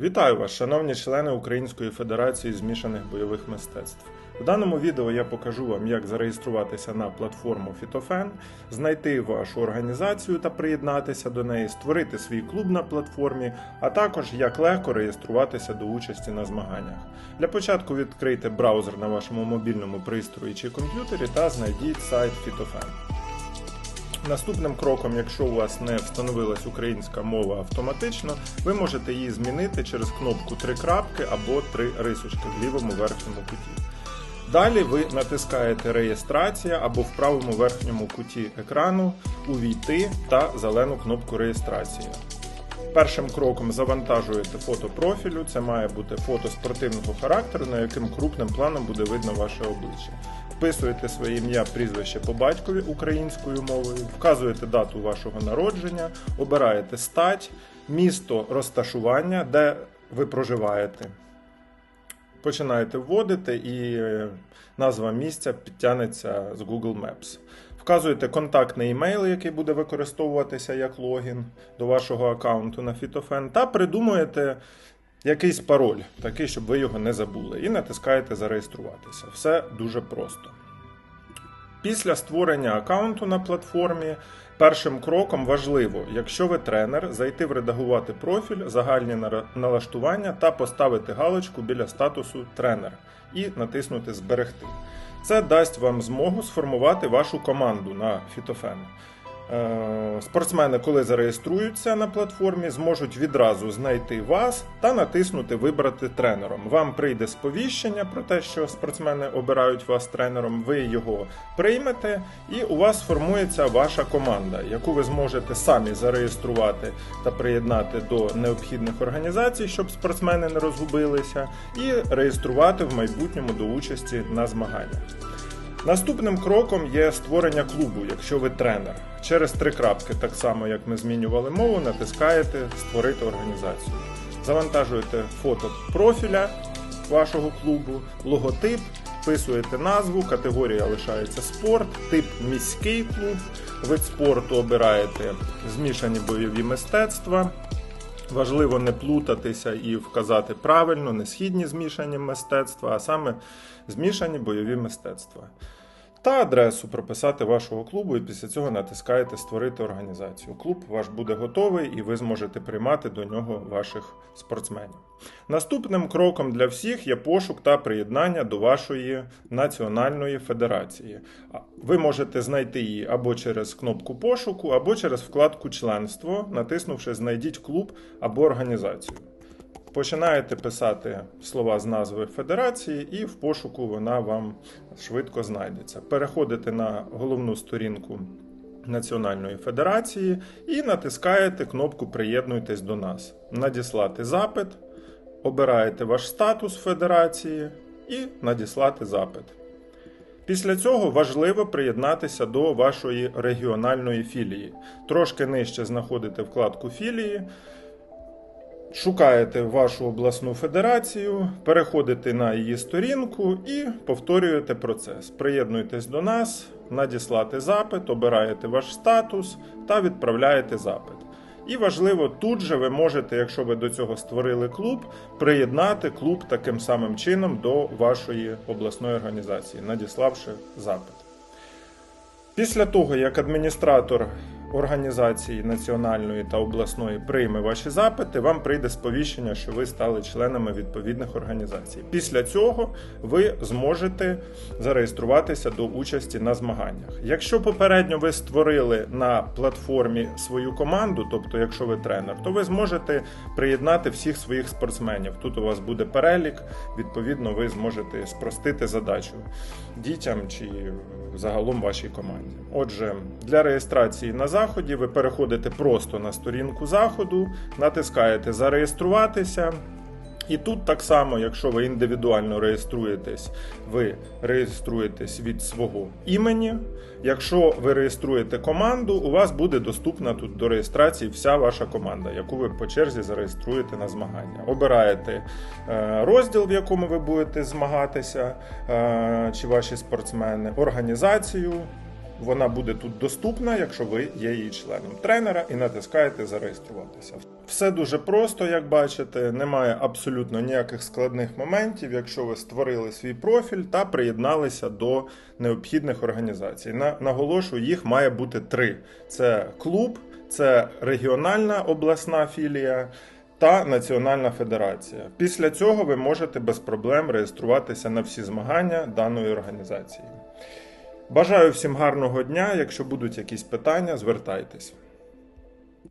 Вітаю вас, шановні члени Української Федерації змішаних бойових мистецтв. В даному відео я покажу вам, як зареєструватися на платформу Фітофен, знайти вашу організацію та приєднатися до неї, створити свій клуб на платформі, а також як легко реєструватися до участі на змаганнях. Для початку відкрийте браузер на вашому мобільному пристрої чи комп'ютері та знайдіть сайт Фітофен. Наступним кроком, якщо у вас не встановилась українська мова автоматично, ви можете її змінити через кнопку три крапки або три рисочки в лівому верхньому куті. Далі ви натискаєте Реєстрація або в правому верхньому куті екрану Увійти та зелену кнопку реєстрації. Першим кроком завантажуєте фото профілю. Це має бути фото спортивного характеру, на яким крупним планом буде видно ваше обличчя. Вписуєте своє ім'я, прізвище по батькові українською мовою, вказуєте дату вашого народження, обираєте стать, місто розташування, де ви проживаєте. Починаєте вводити і е, назва місця підтягнеться з Google Maps. Вказуєте контактний емейл, який буде використовуватися як логін до вашого аккаунту на Фітофен, та придумуєте якийсь пароль, такий, щоб ви його не забули, і натискаєте зареєструватися. Все дуже просто. Після створення аккаунту на платформі першим кроком важливо, якщо ви тренер, зайти в редагувати профіль, загальні налаштування та поставити галочку біля статусу тренер і натиснути Зберегти. Це дасть вам змогу сформувати вашу команду на Фітофен. Е, Спортсмени, коли зареєструються на платформі, зможуть відразу знайти вас та натиснути Вибрати тренером. Вам прийде сповіщення про те, що спортсмени обирають вас тренером. Ви його приймете, і у вас сформується ваша команда, яку ви зможете самі зареєструвати та приєднати до необхідних організацій, щоб спортсмени не розгубилися, і реєструвати в майбутньому до участі на змаганнях. Наступним кроком є створення клубу, якщо ви тренер. Через три крапки, так само як ми змінювали мову, натискаєте Створити організацію. Завантажуєте фото профіля вашого клубу, логотип, вписуєте назву, категорія лишається спорт, тип міський клуб, вид спорту обираєте змішані бойові мистецтва. Важливо не плутатися і вказати правильно не східні змішані мистецтва, а саме змішані бойові мистецтва. Та адресу прописати вашого клубу, і після цього натискаєте Створити організацію. Клуб ваш буде готовий, і ви зможете приймати до нього ваших спортсменів. Наступним кроком для всіх є пошук та приєднання до вашої національної федерації. Ви можете знайти її або через кнопку пошуку, або через вкладку Членство, натиснувши Знайдіть клуб або організацію. Починаєте писати слова з назви федерації, і в пошуку вона вам швидко знайдеться. Переходите на головну сторінку Національної федерації і натискаєте кнопку Приєднуйтесь до нас. Надіслати запит, обираєте ваш статус федерації і надіслати запит. Після цього важливо приєднатися до вашої регіональної філії. Трошки нижче знаходите вкладку філії. Шукаєте вашу обласну федерацію, переходите на її сторінку і повторюєте процес. Приєднуйтесь до нас, надіслати запит, обираєте ваш статус та відправляєте запит. І важливо, тут же ви можете, якщо ви до цього створили клуб, приєднати клуб таким самим чином до вашої обласної організації, надіславши запит. Після того, як адміністратор організації національної та обласної прийме ваші запити, вам прийде сповіщення, що ви стали членами відповідних організацій. Після цього ви зможете зареєструватися до участі на змаганнях. Якщо попередньо ви створили на платформі свою команду, тобто, якщо ви тренер, то ви зможете приєднати всіх своїх спортсменів. Тут у вас буде перелік, відповідно, ви зможете спростити задачу дітям чи загалом вашій команді. Отже, для реєстрації на заході ви переходите просто на сторінку заходу, натискаєте Зареєструватися. І тут так само, якщо ви індивідуально реєструєтесь, ви реєструєтесь від свого імені. Якщо ви реєструєте команду, у вас буде доступна тут до реєстрації вся ваша команда, яку ви по черзі зареєструєте на змагання. Обираєте е, розділ, в якому ви будете змагатися, е, чи ваші спортсмени, організацію Вона буде тут доступна, якщо ви є її членом тренера і натискаєте зареєструватися. Все дуже просто, як бачите, немає абсолютно ніяких складних моментів, якщо ви створили свій профіль та приєдналися до необхідних організацій. На, наголошую, їх має бути три: це клуб, це регіональна обласна філія. Та Національна федерація. Після цього ви можете без проблем реєструватися на всі змагання даної організації. Бажаю всім гарного дня. Якщо будуть якісь питання, звертайтесь.